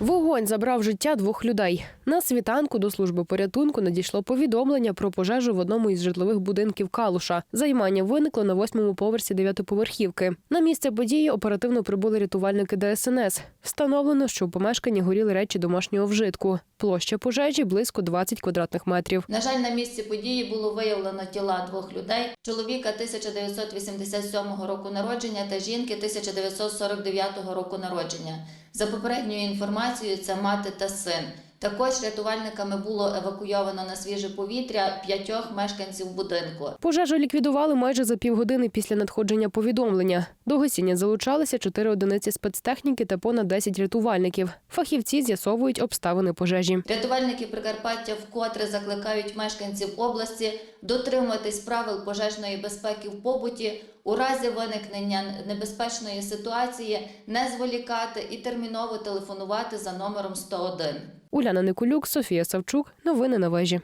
Вогонь забрав життя двох людей. На світанку до служби порятунку надійшло повідомлення про пожежу в одному із житлових будинків Калуша. Займання виникло на восьмому поверсі дев'ятиповерхівки. На місце події оперативно прибули рятувальники ДСНС. Встановлено, що в помешканні горіли речі домашнього вжитку. Площа пожежі близько 20 квадратних метрів. На жаль, на місці події було виявлено тіла двох людей: чоловіка 1987 року народження та жінки 1949 року народження. За попередньою інформацією, це мати та син. Також рятувальниками було евакуйовано на свіже повітря п'ятьох мешканців будинку. Пожежу ліквідували майже за півгодини після надходження повідомлення. До гасіння залучалися чотири одиниці спецтехніки та понад 10 рятувальників. Фахівці з'ясовують обставини пожежі. Рятувальники Прикарпаття вкотре закликають мешканців області дотримуватись правил пожежної безпеки в побуті, у разі виникнення небезпечної ситуації не зволікати і терміново телефонувати за номером 101. Уляна Никулюк, Софія Савчук. Новини на вежі.